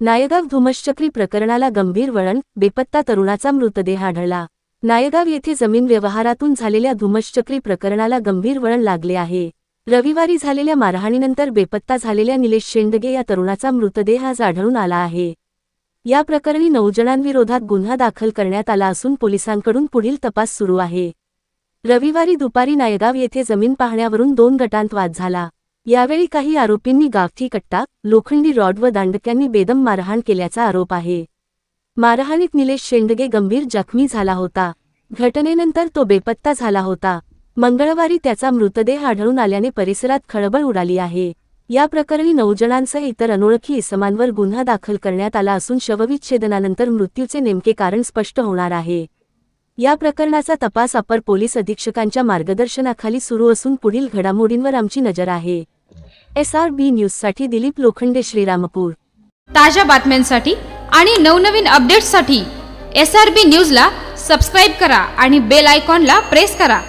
नायगाव धुमश्चक्री प्रकरणाला गंभीर वळण बेपत्ता तरुणाचा मृतदेह आढळला. नायगाव येथे जमीन व्यवहारातून झालेल्या धुमश्चक्री प्रकरणाला गंभीर वळण लागले आहे. रविवारी झालेल्या मारहाणीनंतर बेपत्ता झालेल्या निलेश शेंडगे या तरुणाचा मृतदेह आज आढळून आला आहे. या प्रकरणी नऊ जणांविरोधात गुन्हा दाखल करण्यात आला असून पोलिसांकडून पुढील तपास सुरू आहे. रविवारी दुपारी नायगाव येथे जमीन पाहण्यावरून दोन गटांत वाद झाला. यावेळी काही आरोपींनी गावठी कट्टा लोखंडी रॉड व दांडक्यांनी बेदम मारहाण केल्याचा आरोप आहे. मारहाणीत निलेश शेंडगे गंभीर जखमी झाला होता. घटनेनंतर तो बेपत्ता झाला होता. मंगळवारी त्याचा मृतदेह आढळून आल्याने परिसरात खळबळ उडाली आहे. या प्रकरणी नऊ जणांसह इतर अनोळखी इसमांवर गुन्हा दाखल करण्यात आला असून शवविच्छेदनानंतर मृत्यूचे नेमके कारण स्पष्ट होणार आहे. या प्रकरणाचा तपास अपर पोलीस अधीक्षकांच्या मार्गदर्शनाखाली सुरू असून पुढील घडामोडींवर आमची नजर आहे. एस आर बी न्यूजसाठी दिलीप लोखंडे श्रीरामपूर. ताज्या बातम्यांसाठी आणि नवनवीन अपडेट्ससाठी एस आर बी न्यूजला सबस्क्राईब करा आणि बेल आयकॉनला प्रेस करा.